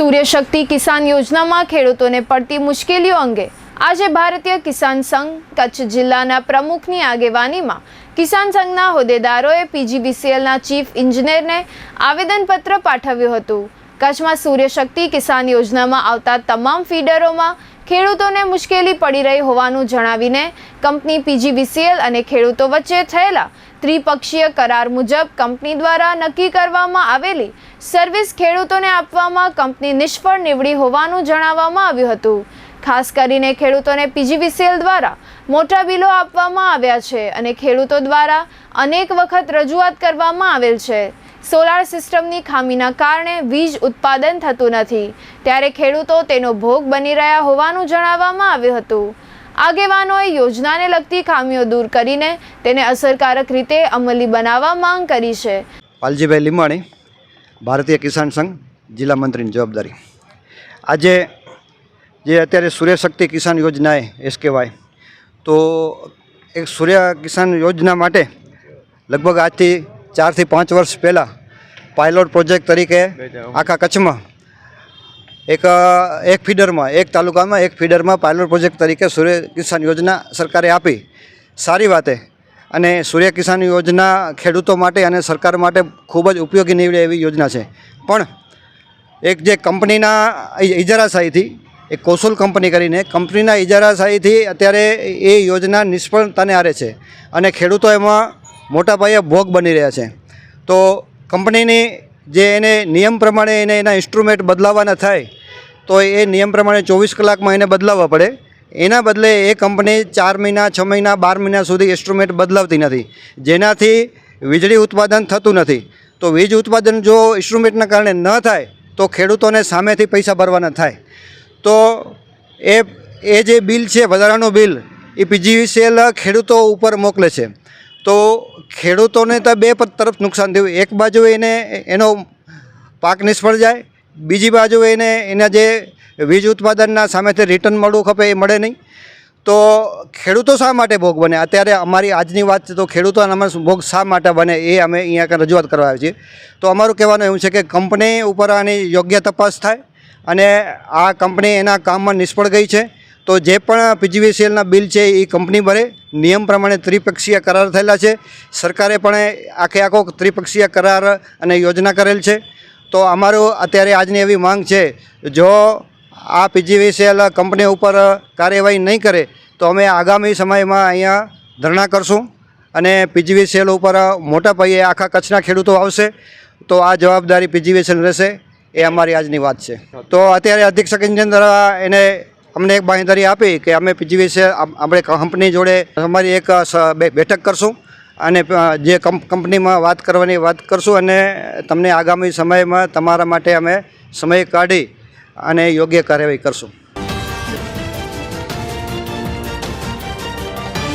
સૂર્યશક્તિ કિસાન યોજનામાં ખેડૂતોને પડતી મુશ્કેલીઓ અંગે આજે ભારતીય કિસાન સંઘ કચ્છ જિલ્લાના પ્રમુખની આગેવાનીમાં કિસાન સંઘના હોદ્દેદારોએ પીજીવીસીએલના ચીફ ઇન્જિનિયરને આવેદનપત્ર પાઠવ્યું હતું. કચ્છમાં સૂર્યશક્તિ કિસાન યોજનામાં આવતા તમામ ફીડરોમાં ખેડૂતોને મુશ્કેલી પડી રહી હોવાનું જણાવીને કંપની પીજીવીસીએલ અને ખેડૂતો વચ્ચે થયેલા ત્રિપક્ષીય કરાર મુજબ કંપની દ્વારા નક્કી કરવામાં આવેલી સર્વિસ ખેડૂતોને આપવામાં કંપની નિષ્ફળ નીવડી હોવાનું જણાવવામાં આવ્યું હતું. ખાસ કરીને ખેડૂતોને પીજીવીસીએલ દ્વારા મોટા બિલો આપવામાં આવ્યા છે અને ખેડૂતો દ્વારા અનેક વખત રજૂઆત કરવામાં આવેલ છે. સોલાર સિસ્ટમની ખામીના કારણે વીજ ઉત્પાદન થતું નથી. ત્યારે ખેડૂતો તેનો ભોગ બની રહ્યા હોવાનું જણાવવામાં આવ્યું હતું. આગેવાનોએ યોજનાને લગતી ખામીઓ દૂર કરીને તેને અસરકારક રીતે અમલી બનાવવા માંગ કરી છે. પાલજીભાઈ લીંબાણી ભારતીય કિસાન સંઘ જિલ્લા મંત્રીની જવાબદારી. આજે જે અત્યારે સૂર્યશક્તિ કિસાન યોજના એસ કહેવાય તો એક સૂર્ય કિસાન યોજના માટે લગભગ આજથી ચારથી પાંચ વર્ષ પહેલાં પાયલોટ પ્રોજેક્ટ તરીકે આખા કચ્છમાં એક એક ફીડરમાં, એક તાલુકામાં એક ફીડરમાં પાયલોટ પ્રોજેક્ટ તરીકે સૂર્ય કિસાન યોજના સરકારે આપી. સારી વાતે અને સૂર્ય કિસાન યોજના ખેડૂતો માટે અને સરકાર માટે ખૂબ જ ઉપયોગી નીવડે એવી યોજના છે. પણ એક જે કંપનીના ઇજારાશાહીથી એક કૌશલ કંપની કરીને કંપનીના ઇજારાશાહીથી અત્યારે એ યોજના નિષ્ફળતાને આરે છે અને ખેડૂતો એમાં મોટા પાયે ભોગ બની રહ્યા છે. તો કંપનીની જે એને નિયમ પ્રમાણે એને એના ઇન્સ્ટ્રુમેન્ટ બદલાવાના થાય, તો એ નિયમ પ્રમાણે ચોવીસ કલાકમાં એને બદલાવવા પડે. એના બદલે એ કંપની ચાર મહિના, છ મહિના, બાર મહિના સુધી ઇન્સ્ટ્રુમેન્ટ બદલાવતી નથી. જેનાથી વીજળી ઉત્પાદન થતું નથી. તો વીજ ઉત્પાદન જો ઇન્સ્ટ્રુમેન્ટના કારણે ન થાય, તો ખેડૂતોને સામેથી પૈસા ભરવાના થાય. તો એ એ જે બિલ છે, વધારાનું બિલ, એ પીજીવીસીએલ ખેડૂતો ઉપર મોકલે છે. તો ખેડૂતોને તો બે તરફ નુકસાન થયું. એક બાજુ એને, એનો પાક નિષ્ફળ જાય, બીજી બાજુ એને, એના જે વીજ ઉત્પાદનના સામેથી રિટર્ન મળવું ખપે એ મળે નહીં. તો ખેડૂતો શા માટે ભોગ બને? અત્યારે અમારી આજની વાત છે તો ખેડૂતોના અમે ભોગ શા માટે બને એ અમે અહીંયા આગળ રજૂઆત કરવા આવ્યા છીએ. તો અમારું કહેવાનું એવું છે કે કંપની ઉપર આની યોગ્ય તપાસ થાય અને આ કંપની એના કામમાં નિષ્ફળ ગઈ છે. તો જે પણ પીજીવીસીએલના બિલ છે એ કંપની ભરે. નિયમ પ્રમાણે ત્રિપક્ષીય કરાર થયેલા છે. સરકારે પણ આખે આખો ત્રિપક્ષીય કરાર અને યોજના કરેલ છે. તો અમારું અત્યારે આજની એવી માંગ છે, જો આ પીજીવીસીએલ કંપની ઉપર કાર્યવાહી નહીં કરે, તો અમે આગામી સમયમાં અહીંયા ધરણા કરશું અને પીજીવીસીએલ ઉપર મોટા પાયે આખા કચ્છના ખેડૂતો આવશે. તો આ જવાબદારી પીજીવીસીએલ રહેશે, એ અમારી આજની વાત છે. તો અત્યારે અધિક્ષક ઇન્જિનિયર એને અમને એક બાંહેધરી આપી કે અમે પીજીવીસીએલ આપણે કંપની જોડે અમારી એક બેઠક કરશું અને જે કંપ- કંપનીમાં વાત કરવાની વાત કરશું અને તમને આગામી સમયમાં તમારા માટે અમે સમય કાઢી અને યોગ્ય કાર્યવાહી કરશું.